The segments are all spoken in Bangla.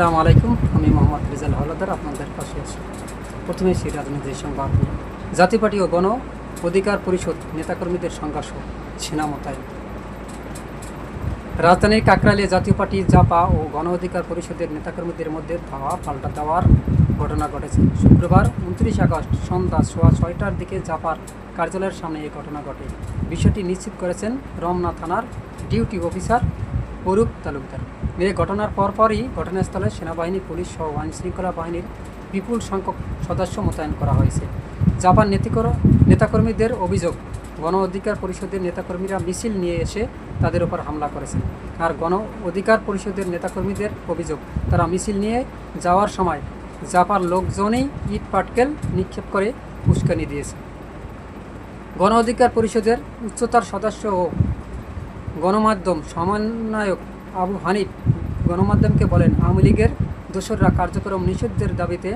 আসসালামু আলাইকুম, আমি মোহাম্মদ রিজাল হলাদার, আপনাদের পাশে আছি। প্রথমে সেই রাজনীতির সংবাদ জাতীয় পার্টি ও গণ অধিকার পরিষদ নেতাকর্মীদের সংঘর্ষ, সেনা মোতায়েন। রাজধানীর কাকরাইলে জাতীয় পার্টি জাপা ও গণ অধিকার পরিষদের নেতাকর্মীদের মধ্যে ধাওয়া, পাল্টা দেওয়ার ঘটনা ঘটেছে। শুক্রবার উনত্রিশ আগস্ট সন্ধ্যা সোয়া ছয়টার দিকে জাপার কার্যালয়ের সামনে এই ঘটনা ঘটে। বিষয়টি নিশ্চিত করেছেন রমনা থানার ডিউটি অফিসার অরূপ তালুকদার। এই ঘটনার পরপরই ঘটনাস্থলে সেনাবাহিনী, পুলিশ সহ আইন শৃঙ্খলা বাহিনীর বিপুল সংখ্যক সদস্য মোতায়েন করা হয়েছে। জাপান নেতিকর নেতাকর্মীদের অভিযোগ, গণ অধিকার পরিষদের নেতাকর্মীরা মিছিল নিয়ে এসে তাদের উপর হামলা করেছেন। আর গণ অধিকার পরিষদের নেতাকর্মীদের অভিযোগ, তারা মিছিল নিয়ে যাওয়ার সময় জাপার লোকজনেই ইট পাটকেল নিক্ষেপ করে উস্কানি দিয়েছে। গণ অধিকার পরিষদের উচ্চতার সদস্য ও গণমাধ্যম সমন্বয়ক আবু হানিফ গণমাধ্যমকে বলেন, আওয়ামী লীগের দোসররা কার্যক্রম নিষিদ্ধের দাবিতে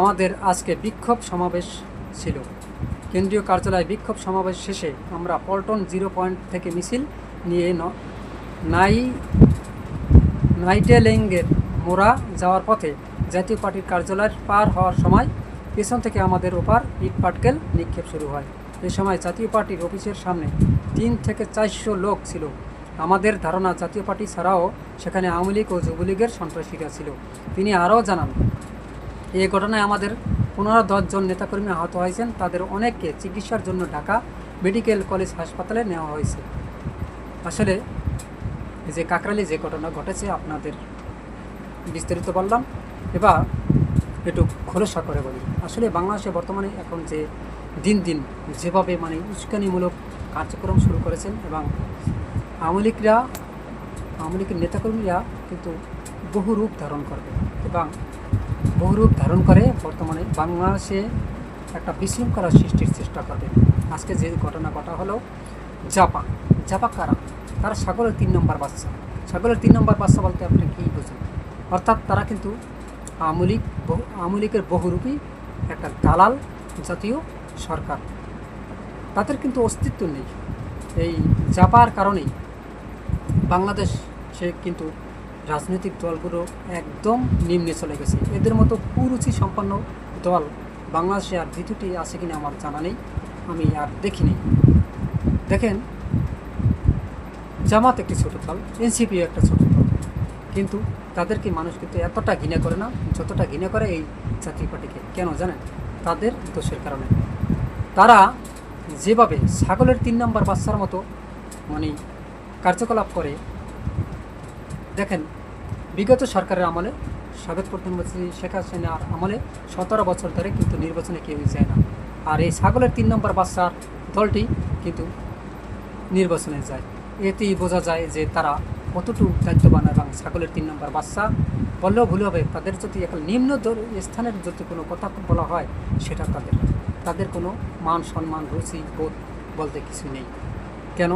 আমাদের আজকে বিক্ষোভ সমাবেশ ছিল। কেন্দ্রীয় কার্যালয়ে বিক্ষোভ সমাবেশ শেষে আমরা পল্টন জিরো পয়েন্ট থেকে মিছিল নিয়ে নাই, নাইটেলেঙ্গের মোড়া যাওয়ার পথে জাতীয় পার্টির কার্যালয় পার হওয়ার সময় পেছন থেকে আমাদের ওপার ইট পাটকেল নিক্ষেপ শুরু হয়। এ সময় জাতীয় পার্টির অফিসের সামনে তিন থেকে চারশো লোক ছিল। আমাদের ধারণা জাতীয় পার্টি ছাড়াও সেখানে আওয়ামী লীগ ও যুবলীগের সন্ত্রাসীরা ছিল। তিনি আরও জানান এই ঘটনায় আমাদের পনেরো দশজন নেতাকর্মী আহত হয়েছেন। তাদের অনেককে চিকিৎসার জন্য ঢাকা মেডিকেল কলেজ হাসপাতালে নেওয়া হয়েছে। আসলে যে কাকরালি যে ঘটনা ঘটেছে আপনাদের বিস্তারিত বললাম। এবার একটু খোলসা করে বলি। আসলে বাংলাদেশে বর্তমানে এখন যে দিন দিন যেভাবে মানে উস্কানিমূলক কার্যক্রম শুরু করেছেন এবং আওয়ামী লীগরা, আওয়ামী লীগের নেতাকর্মীরা কিন্তু বহু রূপ ধারণ করবে এবং বহু রূপ ধারণ করে বর্তমানে বাংলাদেশে একটা বিশৃঙ্খলা সৃষ্টির চেষ্টা করবে। আজকে যে ঘটনা ঘটা হলো জাপা জাপা কারা? তারা সাগরের তিন নম্বর বাচ্চা সাগরের তিন নম্বর বাচ্চা বলতে আপনি কী বোঝেন? অর্থাৎ তারা কিন্তু আওয়ামী লীগ, বহু, আওয়ামী লীগের বহুরূপী একটা দালাল জাতীয় সরকার। তাদের কিন্তু অস্তিত্ব নেই। এই জাপার কারণেই বাংলাদেশ, সে কিন্তু রাজনৈতিক দলগুলো একদম নিম্নে চলে গেছে। এদের মতো কুরুচি সম্পন্ন দল বাংলাদেশে আর দ্বিতীয়টি আছে কিনা আমার জানা নেই। আমি আর দেখিনি। দেখেন, জামাত একটি ছোট দল এনসিপিও একটা ছোট দল। কিন্তু তাদেরকে মানুষ কিন্তু এতটা ঘৃণা করে না, যতটা ঘৃণা করে এই জাতীয় পার্টিকে। কেন জানেন? তাদের দোষের কারণে। তারা যেভাবে ছাগলের তিন নম্বর বাচ্চার মতো মানে কার্যকলাপ করে, দেখেন, বিগত সরকারের আমলে সাবেক প্রধানমন্ত্রী শেখ হাসিনার আমলে সতেরো বছর ধরে কিন্তু নির্বাচনে কেউই যায় না। আর এই ছাগলের তিন নম্বর বাচ্চার দলটি কিন্তু নির্বাচনে যায়। এতেই বোঝা যায় যে তারা কতটুকু দায়িত্ববান এবং ছাগলের তিন নম্বর বাচ্চা। বললেও ভুল হবে, তাদের যদি এখন নিম্ন স্থানের যদি কোনো কথা বলা হয়, সেটা তাদের। তাদের কোনো মান সম্মান রুচি বোধ বলতে কিছু নেই। কেন?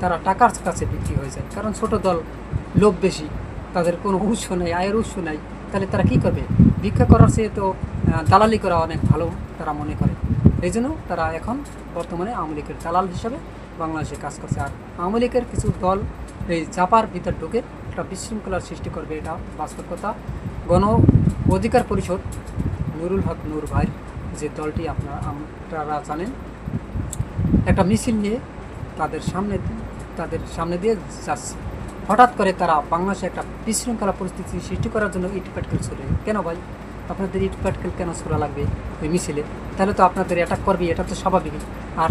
তারা টাকার কাছে বিক্রি হয়ে যায়। কারণ ছোট দল লোভ বেশি, তাদের কোনো উৎস নেই, আয়ের উৎস নেই। তাহলে তারা কী করবে? ভিক্ষা করার চেয়ে তো দালালি করা অনেক ভালো, তারা মনে করে। এই জন্য তারা এখন বর্তমানে আওয়ামী দালাল হিসাবে বাংলাদেশে কাজ করছে। আর আওয়ামী কিছু দল এই চাপার ভিতর ঢুকে একটা বিশৃঙ্খলার সৃষ্টি করবে, এটা বাস্তব কথা গণ অধিকার পরিষদ নুরুল হক নূর ভাই যে দলটি আপনারা আপনারা জানেন, একটা মিছিল নিয়ে তাদের সামনে তাদের সামনে দিয়ে যাচ্ছে হঠাৎ করে তারা বাংলাদেশে একটা বিশৃঙ্খলা পরিস্থিতি সৃষ্টি করার জন্য ইট পাটকেল ছড়ে কেন ভাই? আপনাদের ইট পাটকেল কেন ছোড়া লাগবে ওই মিছিলে? তাহলে তো আপনাদের অ্যাটাক করবে এটা তো স্বাভাবিক আর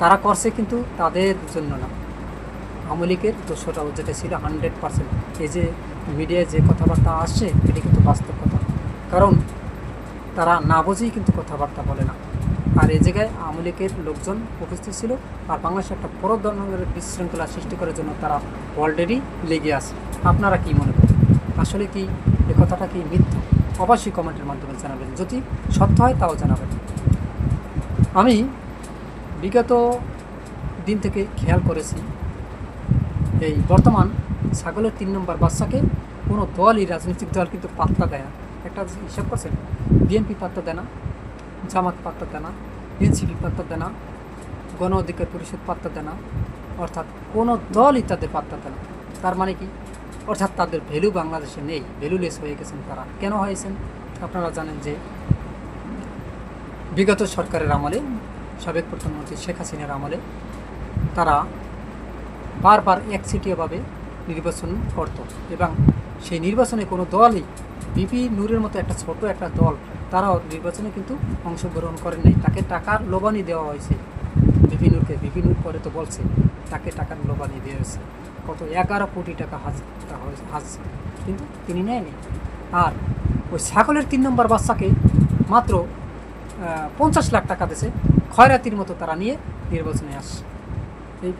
তারা করছে কিন্তু তাদের জন্য না। আওয়ামী লীগের দোষটাও যেটা ছিল হান্ড্রেড পার্সেন্ট এই যে মিডিয়ায় যে কথাবার্তা আসছে, এটি কিন্তু বাস্তব কথা। কারণ তারা না বুঝেই কিন্তু কথাবার্তা বলে না। আর এই জায়গায় আওয়ামী লীগের লোকজন উপস্থিত ছিল আর বাংলাদেশে একটা বড় ধরনের বিশৃঙ্খলা সৃষ্টি করার জন্য তারা অলরেডি লেগে আছে। আপনারা কি মনে করেন? আসলে কি এ কথাটা কি মিথ্যা? অবশ্যই কমেন্টের মাধ্যমে জানাবেন। যদি সত্য হয় তাও জানাবেন। আমি বিগত দিন থেকে খেয়াল করেছি, এই বর্তমান ছাগলের তিন নম্বর বাচ্চাকে কোনো দলই রাজনৈতিক দল কিন্তু পাত্তা দেয় না। একটা হিসাব করছেন? বিএনপি পাত্তা দেয় না জামাত পাত্তা দেয় না এনসিপি পাত্তা দেয় না গণ অধিকার পরিষদ পাত্তা দেয় না অর্থাৎ কোনো দলই তাদের পাত্তা দেয় না তার মানে কি? অর্থাৎ তাদের ভ্যালু বাংলাদেশে নেই, ভ্যালুলেস হয়ে গেছেন তারা। কেন হয়েছেন? আপনারা জানেন যে বিগত সরকারের আমলে, সাবেক প্রধানমন্ত্রী শেখ হাসিনার আমলে, তারা বারবার একচিটিয়াভাবে নির্বাচন করত এবং সেই নির্বাচনে কোনো দলই বিপি নূরের মতো একটা ছোট একটা দল, তারাও নির্বাচনে কিন্তু অংশগ্রহণ করেন নাই। তাকে টাকার লোবানি দেওয়া হয়েছে। বিপি নূরকে বিপি নূর পরে তো বলছে, তাকে টাকার লোবানি দেওয়া হয়েছে। কত এগারো কোটি টাকা হাজ হাজ, কিন্তু তিনি নেয়নি। আর ওই ছাগলের তিন নম্বর বাচ্চাকে মাত্র পঞ্চাশ লাখ টাকা দিয়েছে। খয়রাতির মতো তারা নিয়ে নির্বাচনে আসছে এই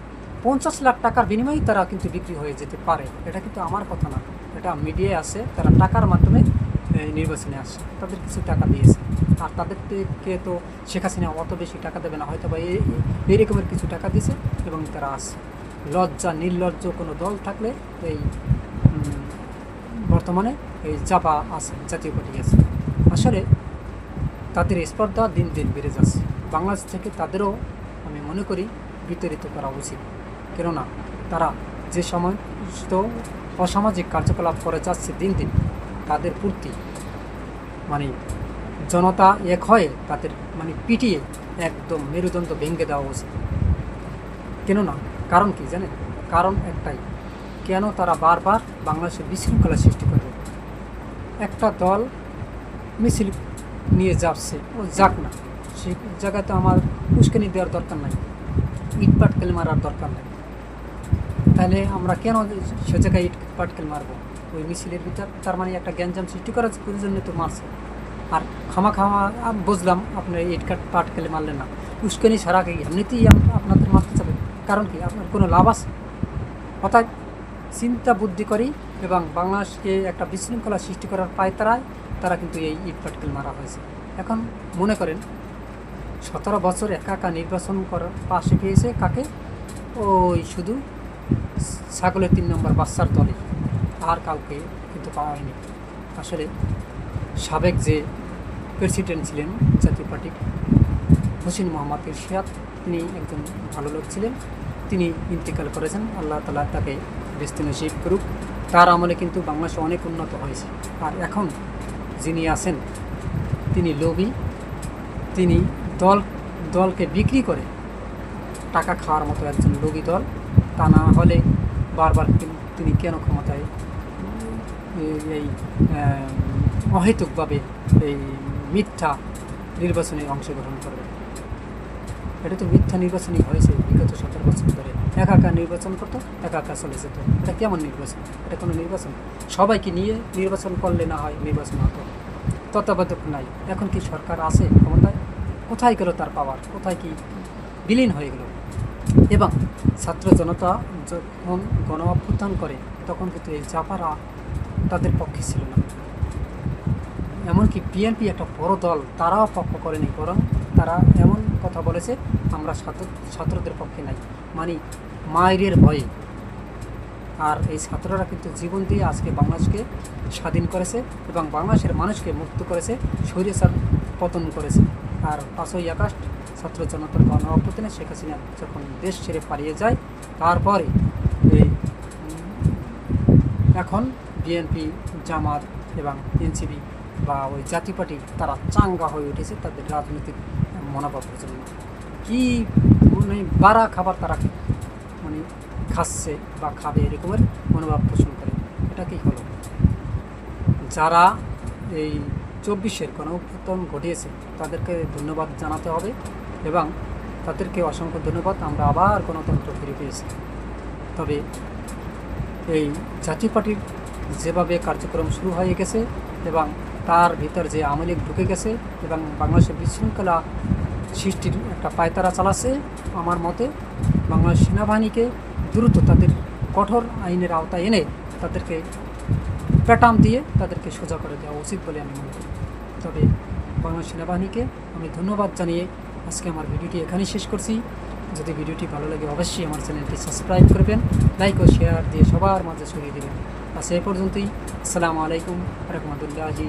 পঞ্চাশ লাখ টাকার বিনিময়েই তারা কিন্তু বিক্রি হয়ে যেতে পারে। এটা কিন্তু আমার কথা না। এটা মিডিয়ায় আছে, তারা টাকার মাধ্যমে নির্বাচনে আসছে। তাদের কিছু টাকা দিয়েছে। আর তাদেরকে তো শেখ হাসিনা অত বেশি টাকা দেবে না হয়তো বা এই রকমের কিছু টাকা দিয়েছে এবং তারা আসছে। লজ্জা, নির্লজ্জ কোনো দল থাকলে এই বর্তমানে এই চাপা আছে, জাতীয় পার্টি আছে। আসলে তাদের স্পর্ধা দিন দিন বেড়ে যাচ্ছে। বাংলাদেশ থেকে তাদেরও আমি মনে করি বিতাড়িত করা উচিত। কেননা তারা যে সমস্ত অসামাজিক কার্যকলাপ করে যাচ্ছে দিন দিন, তাদের পূর্তি। মানে জনতা এক হয়ে তাদের মানে পিটিয়ে একদম মেরুদণ্ড ভেঙে দেওয়া উচিত কেননা, কারণ কি জানেন? কারণ একটাই, কেন তারা বারবার বাংলাদেশে বিশৃঙ্খলা সৃষ্টি করবে? একটা দল মিছিল নিয়ে যাচ্ছে, ও যাক না, সেই জায়গায় তো আমার উস্কানি দেওয়ার দরকার নাই ইটপাট পাটকেল মারার দরকার নাই। তাহলে আমরা কেন সে জায়গায় ইট পাটকেল মারবো? ওই মিছিলের ভিতর তার মানে একটা গ্যাঞ্জাম সৃষ্টি করার জন্য তো মারছে। আর খামা খামা বুঝলাম আপনার ইট কাট পাটকেলে মারলেন না। উস্কানি ছাড়া কি এমনিতেই আপনাদের মারতে যাবে কারণ কি? আপনার কোনো লাভ আছে? অর্থাৎ চিন্তা বুদ্ধি করি এবং বাংলাদেশকে একটা বিশৃঙ্খলা সৃষ্টি করার পায়তারায় তারা কিন্তু এই ইট পাটকেল মারা হয়েছে। এখন মনে করেন, সতেরো বছর একা একা নির্বাচন করার পাশে পেয়েছে কাকে? ওই শুধু ছাগলের তিন নম্বর বাচ্চার দলে আর কাউকে কিন্তু পাওয়া হয়নি। আসলে সাবেক যে প্রেসিডেন্ট ছিলেন জাতীয় পার্টির হোসেন মোহাম্মদ ইরশাদ তিনি একজন ভালো লোক ছিলেন। তিনি ইন্তেকাল করেছেন। আল্লাহ তালা তাকে বেস্তি নসিব করুক। তার আমলে কিন্তু বাংলাদেশ অনেক উন্নত হয়েছে। আর এখন যিনি আছেন, তিনি লোভী। তিনি দল, দলকে বিক্রি করে টাকা খাওয়ার মতো একজন লোভী দল। তা না হলে বারবার তিনি কেন ক্ষমতায়? এই- অহেতুকভাবে এই মিথ্যা নির্বাচনে অংশগ্রহণ করবে এটা তো মিথ্যা নির্বাচনই হয়েছে বিগত সতেরো বছর ধরে। একা একা নির্বাচন করতো, একা একা চলে যেত। এটা কেমন নির্বাচন? এটা কোনো নির্বাচন? সবাইকে নিয়ে নির্বাচন করলে না হয় নির্বাচন হতো। তত্ত্বাবধায়ক নাই। এখন কি সরকার আছে ক্ষমতায়? কোথায় গেল তার পাওয়ার কোথায় কি বিলীন হয়ে গেল? এবং ছাত্র জনতা যখন গণ অভ্যুত্থান করে, তখন কিন্তু এই জাপারা তাদের পক্ষে ছিল না। এমনকি বিএনপি একটা বড় দল, তারাও পক্ষ করেনি, বরং তারা এমন কথা বলেছে, আমরা ছাত্র, ছাত্রদের পক্ষে নাই। মানে মায়ের ভয়ে। আর এই ছাত্ররা কিন্তু জীবন দিয়ে আজকে বাংলাদেশকে স্বাধীন করেছে এবং বাংলাদেশের মানুষকে মুক্ত করেছে, স্বৈরাচার পতন করেছে। আর পাঁচই আগস্ট ছাত্র জনতার গণ অভ্যুত্থানে শেখ হাসিনা যখন দেশ ছেড়ে পালিয়ে যায়, তারপরে এই এখন বিএনপি, জামাত এবং এনসিপি বা ওই জাতীয় পার্টি তারা চাঙ্গা হয়ে উঠেছে তাদের রাজনৈতিক মনোভাবের জন্য। কী মানে বাড়া খাবার তারা মানে খাচ্ছে বা খাবে এরকমের মনোভাব পোষণ করে, এটা কি হলো? যারা এই চব্বিশের গণঅভ্যুত্থান ঘটিয়েছে তাদেরকে ধন্যবাদ জানাতে হবে। এবং তাদেরকে অসংখ্য ধন্যবাদ। আমরা আবার গণতন্ত্র ফিরে পেয়েছি। তবে এই জাতীয় পার্টির যেভাবে কার্যক্রম শুরু হয়ে গেছে এবং তার ভিতর যে আওয়ামী লীগ ঢুকে গেছে এবং বাংলাদেশের বিশৃঙ্খলা সৃষ্টির একটা পায়তারা চালাচ্ছে, আমার মতে বাংলাদেশ সেনাবাহিনীকে দ্রুত তাদের কঠোর আইনের আওতায় এনে তাদেরকে প্যাটাম দিয়ে তাদেরকে সোজা করে দেওয়া উচিত বলে আমি মনে করি। তবে বাংলাদেশ সেনাবাহিনীকে আমি ধন্যবাদ জানিয়ে আজকে আমার ভিডিওটি এখানেই শেষ করছি। যদি ভিডিওটি ভালো লাগে, অবশ্যই আমার চ্যানেলটি সাবস্ক্রাইব করবেন লাইক ও শেয়ার দিয়ে সবার মাঝে ছড়িয়ে দেবেন। আর এ পর্যন্তই। আসসালামু আলাইকুম রহমতুল্লাহি